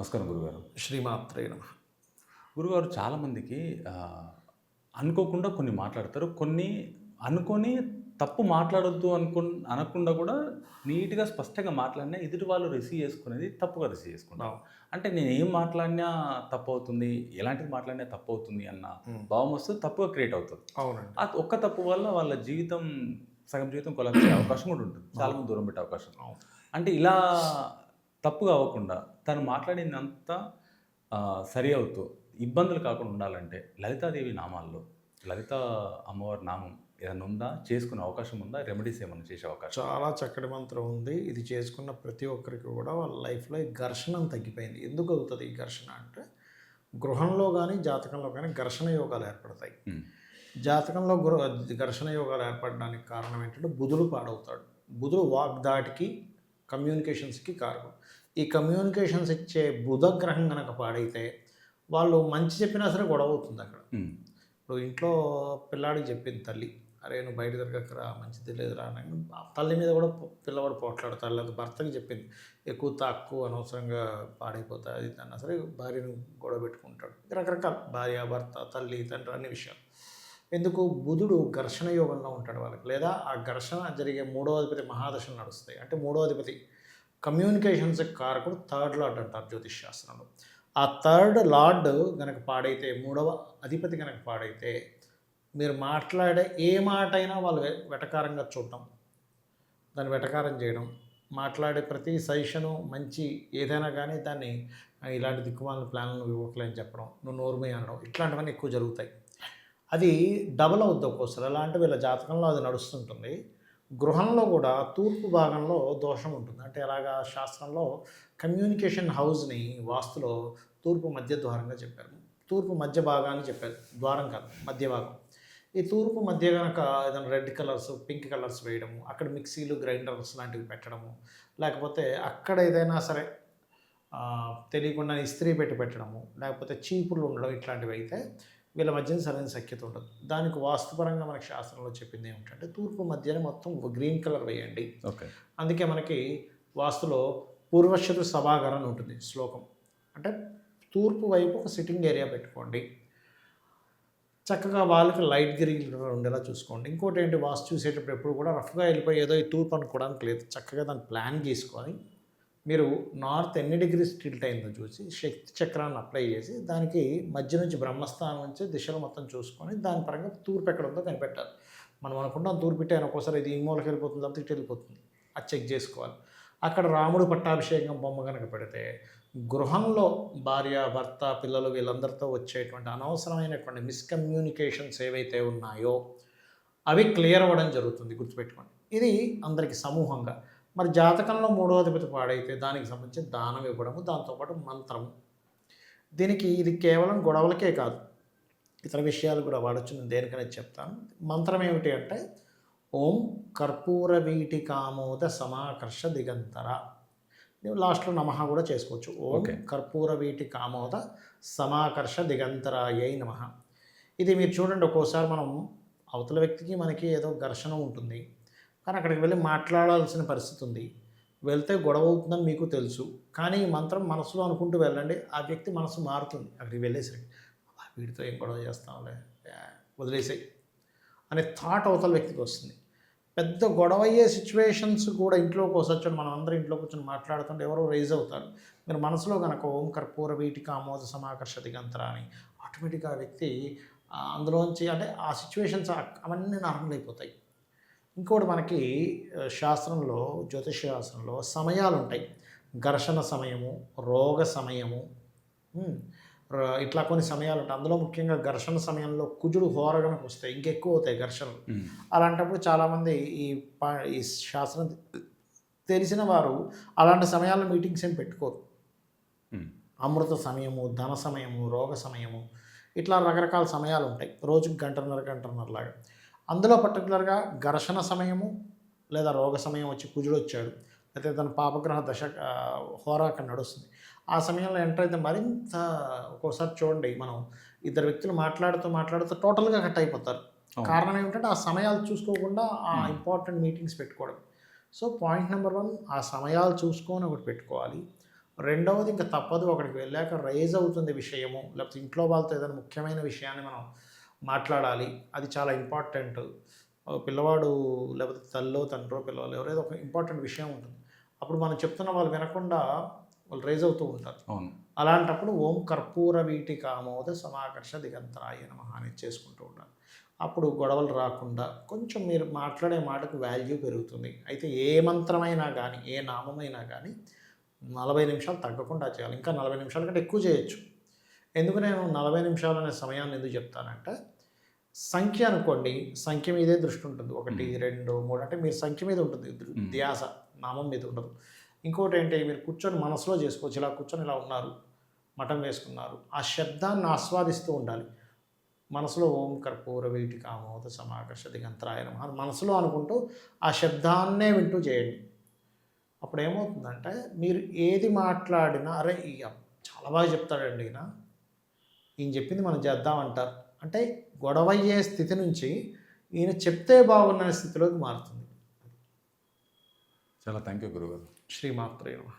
నమస్కారం గురుగారు. శ్రీమాత్రే నమ. గురుగారు చాలామందికి అనుకోకుండా కొన్ని మాట్లాడతారు. కొన్ని అనుకొని తప్పు మాట్లాడొద్దు అనుకు అనకుండా కూడా నీట్గా స్పష్టంగా మాట్లాడినా ఎదుటి వాళ్ళు రిసీవ్ చేసుకునేది తప్పుగా రిసీవ్ చేసుకుంటారు. అంటే నేను ఏం మాట్లాడినా తప్పు అవుతుంది ఎలాంటిది మాట్లాడినా తప్పు అవుతుంది అన్న భావం వస్తే తప్పుగా క్రియేట్ అవుతుంది. అవునండి. ఆ ఒక్క తప్పు వల్ల వాళ్ళ జీవితం సగం జీవితం కొలాప్సే అవకాశం కూడా ఉంటుంది. చాలా మంది దూరం పెట్టే అవకాశం. అంటే ఇలా తప్పుగా అవ్వకుండా తను మాట్లాడిందంతా ఆ, సరి అవుతూ ఇబ్బందులు కాకుండా ఉండాలంటే లలితాదేవి నామాల్లో లలిత అమ్మవారి నామం ఏదైనా ఉందా? చేసుకునే అవకాశం ఉందా? రెమెడీస్ ఏమైనా చేసే అవకాశం చాలా చక్కటి మంత్రం ఉంది. ఇది చేసుకున్న ప్రతి ఒక్కరికి కూడా వాళ్ళ లైఫ్లో ఈ ఘర్షణ తగ్గిపోయింది. ఎందుకు అవుతుంది ఈ ఘర్షణ అంటే గృహంలో కానీ జాతకంలో కానీ ఘర్షణ యోగాలు ఏర్పడతాయి. జాతకంలో గృహ ఘర్షణ యోగాలు ఏర్పడడానికి కారణం ఏంటంటే బుధుడు పాడవుతాడు. బుధుడు వాగ్దాటికి కమ్యూనికేషన్స్కి కారణం. ఈ కమ్యూనికేషన్స్ ఇచ్చే బుధ గ్రహం కనుక పాడైతే వాళ్ళు మంచి చెప్పినా సరే గొడవ అవుతుంది అక్కడ. ఇప్పుడు ఇంట్లో పిల్లాడికి చెప్పింది తల్లి అరే నువ్వు బయట తిరగకరా మంచిది లేదురా అని తల్లి మీద కూడా పిల్లవాడు పోట్లాడతాడు. లేదా భర్తకి చెప్పింది ఎక్కువ తక్కువ అనవసరంగా పాడైపోతాయి అది అన్నా సరే భార్యను గొడవ పెట్టుకుంటాడు. రకరకాల భార్య భర్త తల్లి తండ్రి అన్ని విషయాలు. ఎందుకు బుధుడు ఘర్షణ యోగంలో ఉంటాడు వాళ్ళకి? లేదా ఆ ఘర్షణ జరిగే మూడోధిపతి మహాదశలు నడుస్తాయి. అంటే మూడో అధిపతి కమ్యూనికేషన్స్ కారకుడు థర్డ్ లార్డ్ అంటారు జ్యోతిష్ శాస్త్రంలో. ఆ థర్డ్ లార్డ్ కనుక పాడైతే మూడవ అధిపతి గనక పాడైతే మీరు మాట్లాడే ఏ మాట అయినా వాళ్ళు వెటకారంగా చూడటం దాన్ని వెటకారం చేయడం మాట్లాడే ప్రతి సజెషను మంచి ఏదైనా కానీ దాన్ని ఇలాంటి దిక్కుమాలిన ప్లాన్లు ఇవ్వట్లేని చెప్పడం నువ్వు నోరుమే అనడం ఇట్లాంటివన్నీ ఎక్కువ జరుగుతాయి. అది డబల్ అవుద్ది ఒక్కోసారి. ఎలా అంటే వీళ్ళ జాతకంలో అది నడుస్తుంటుంది. గృహంలో కూడా తూర్పు భాగంలో దోషం ఉంటుంది. అంటే ఎలాగా శాస్త్రంలో కమ్యూనికేషన్ హౌస్ని వాస్తులో తూర్పు మధ్య ద్వారంగా చెప్పారు. తూర్పు మధ్య భాగాన్ని చెప్పారు. ద్వారం కాదు మధ్య భాగం. ఈ తూర్పు మధ్య కనుక ఏదైనా రెడ్ కలర్స్ పింక్ కలర్స్ వేయడము అక్కడ మిక్సీలు గ్రైండర్స్ లాంటివి పెట్టడము లేకపోతే అక్కడ ఏదైనా సరే తెలియకుండా ఇస్త్రీ పెట్టి పెట్టడము లేకపోతే చీపులు ఉండడం ఇట్లాంటివి అయితే వీళ్ళ మధ్యన సరైన సఖ్యత ఉండదు. దానికి వాస్తుపరంగా మనకి శాస్త్రంలో చెప్పింది ఏమిటంటే తూర్పు మధ్యన మొత్తం గ్రీన్ కలర్ వేయండి. ఓకే. అందుకే మనకి వాస్తులో పూర్వశతు సభాగర్ అని ఉంటుంది శ్లోకం. అంటే తూర్పు వైపు ఒక సిట్టింగ్ ఏరియా పెట్టుకోండి. చక్కగా వాళ్ళకి లైట్ గ్రీన్ ఉండేలా చూసుకోండి. ఇంకోటి ఏంటి వాస్తు చూసేటప్పుడు ఎప్పుడు కూడా రఫ్గా వెళ్ళిపోయి ఏదో ఈ తూర్పు అనుకోవడానికి లేదు. చక్కగా దాన్ని ప్లాన్ గీసుకొని మీరు నార్త్ ఎన్ని డిగ్రీస్ టిల్ట్ అయిందో చూసి శక్తి చక్రాన్ని అప్లై చేసి దానికి మధ్య నుంచి బ్రహ్మస్థానం నుంచి దిశలు మొత్తం చూసుకొని దాని పరంగా తూర్పు ఎక్కడ ఉందో కనిపెట్టాలి. మనం అనుకుంటాం తూర్పు ఇట్టే ఒక్కోసారి ఇది ఈ మూలకి వెళ్ళిపోతుంది లేకపోతే ఇటు వెళ్ళిపోతుంది. అది చెక్ చేసుకోవాలి. అక్కడ రాముడు పట్టాభిషేకం బొమ్మ కనుక పెడితే గృహంలో భార్య భర్త పిల్లలు వీళ్ళందరితో వచ్చేటువంటి అనవసరమైనటువంటి మిస్కమ్యూనికేషన్స్ ఏవైతే ఉన్నాయో అవి క్లియర్ అవ్వడం జరుగుతుంది గుర్తుపెట్టుకోండి. ఇది అందరికి సమూహంగా. మరి జాతకంలో మూడో అధిపతి పాడైతే దానికి సంబంధించి దానం ఇవ్వడము దాంతోపాటు మంత్రము. దీనికి ఇది కేవలం గొడవలకే కాదు. ఇతర విషయాలు కూడా వాడచ్చు నేను దేనికనేది చెప్తాను. మంత్రం ఏమిటి అంటే ఓం కర్పూర వీటి కామోద సమాకర్ష దిగంతర. నువ్వు లాస్ట్లో నమః కూడా చేసుకోవచ్చు. ఓం Okay. కర్పూర వీటి కామోద సమాకర్ష దిగంతరాయై నమ. ఇది మీరు చూడండి ఒక్కోసారి మనం అవతల వ్యక్తికి మనకి ఏదో ఘర్షణ ఉంటుంది. కానీ అక్కడికి వెళ్ళి మాట్లాడాల్సిన పరిస్థితి ఉంది. వెళ్తే గొడవ అవుతుందని మీకు తెలుసు. కానీ ఈ మంత్రం మనసులో అనుకుంటూ వెళ్ళండి. ఆ వ్యక్తి మనసు మారుతుంది. అక్కడికి వెళ్ళేసరికి వీడితో ఏం గొడవ చేస్తాంలే వదిలేసాయి. అనే థాట్ అవతల వ్యక్తికి వస్తుంది. పెద్ద గొడవ అయ్యే సిచ్యువేషన్స్ కూడా ఇంట్లోకి వస్తొచ్చు మనం అందరూ ఇంట్లో కూర్చొని మాట్లాడుతుంటే ఎవరో రైజ్ అవుతారు. మీరు మనసులో కనుక ఓం కర్పూర వీటి కామోద సమాకర్ష దిగంతర అని ఆటోమేటిక్గా ఆ వ్యక్తి అందులోంచి అంటే ఆ సిచ్యువేషన్స్ అవన్నీ నార్మల్ అయిపోతాయి. ఇంకోటి మనకి శాస్త్రంలో జ్యోతిష శాస్త్రంలో సమయాలు ఉంటాయి ఘర్షణ సమయము రోగ సమయము ఇట్లా కొన్ని సమయాలు ఉంటాయి అందులో ముఖ్యంగా ఘర్షణ సమయంలో కుజుడు హోరగనకు వస్తాయి ఇంకెక్కువ అవుతాయి ఘర్షణలు. అలాంటప్పుడు చాలామంది ఈ పా ఈ శాస్త్రం తెలిసిన వారు అలాంటి సమయాల్లో మీటింగ్స్ ఏం పెట్టుకోరు. అమృత సమయము ధన సమయము రోగ సమయము ఇట్లా రకరకాల సమయాలు ఉంటాయి రోజుకి గంటన్నర గంటన్నర లాగా అందులో పర్టికులర్గా ఘర్షణ సమయము లేదా రోగ సమయం వచ్చి కుజుడు వచ్చాడు. లేకపోతే తన పాపగ్రహ దశ హోరా అక్కడ నడుస్తుంది. ఆ సమయంలో ఎంటర్ అయితే మరింత ఒక్కోసారి చూడండి మనం ఇద్దరు వ్యక్తులు మాట్లాడుతూ మాట్లాడుతూ టోటల్గా కట్ అయిపోతారు. కారణం ఏమిటంటే ఆ సమయాలు చూసుకోకుండా ఆ. ఇంపార్టెంట్ మీటింగ్స్ పెట్టుకోవడం. సో పాయింట్ నెంబర్ వన్ ఆ సమయాలు చూసుకొని ఒకటి పెట్టుకోవాలి. రెండవది ఇంకా తప్పదు అక్కడికి వెళ్ళాక రైజ్ అవుతుంది విషయము లేకపోతే ఇంట్లో వాళ్ళతో ఏదైనా ముఖ్యమైన విషయాన్ని మనం మాట్లాడాలి. అది చాలా ఇంపార్టెంట్. పిల్లవాడు లేకపోతే తల్లో తండ్రో పిల్లవాళ్ళు ఎవరైనా ఒక ఇంపార్టెంట్ విషయం ఉంటుంది. అప్పుడు మనం చెప్తున్న వాళ్ళు వినకుండా వాళ్ళు రైజ్ అవుతూ ఉంటారు. అవును. అలాంటప్పుడు ఓం కర్పూర వీటి కామోద సమాకర్ష దిగంతరాయ నమ అని చేసుకుంటూ ఉండాలి అప్పుడు గొడవలు రాకుండా కొంచెం మీరు మాట్లాడే మాటకు వాల్యూ పెరుగుతుంది. అయితే ఏ మంత్రమైనా కానీ ఏ నామమైనా కానీ నలభై నిమిషాలు తగ్గకుండా చేయాలి. ఇంకా నలభై నిమిషాల కంటే ఎక్కువ చేయొచ్చు. ఎందుకు నేను నలభై నిమిషాలు అనే సమయాన్ని ఎందుకు చెప్తానంటే సంఖ్య అనుకోండి సంఖ్య మీదే దృష్టి ఉంటుంది. ఒకటి రెండు మూడు అంటే మీరు సంఖ్య మీద ఉంటుంది. ధ్యాస నామం మీద ఉండదు. ఇంకోటి ఏంటి మీరు కూర్చొని మనసులో చేసుకోవచ్చు. ఇలా కూర్చొని ఇలా ఉన్నారు మఠం వేసుకున్నారు. ఆ శబ్దాన్ని ఆస్వాదిస్తూ ఉండాలి. మనసులో ఓం కర్పూర వీటి కామోద సమాకర్ష దిగంతరాయ నమః అని మనసులో అనుకుంటూ ఆ శబ్దాన్నే వింటూ చేయండి. అప్పుడు ఏమవుతుందంటే మీరు ఏది మాట్లాడినా అరే ఇక చాలా బాగా చెప్తాడండి ఈయన. ఈయన చెప్పింది మనం చేద్దామంటారు. అంటే గొడవయ్యే స్థితి నుంచి ఈయన చెప్తే బాగున్న స్థితిలోకి మారుతుంది. చాలా థ్యాంక్ యూ గురుగారు. శ్రీమాత్రే నమః.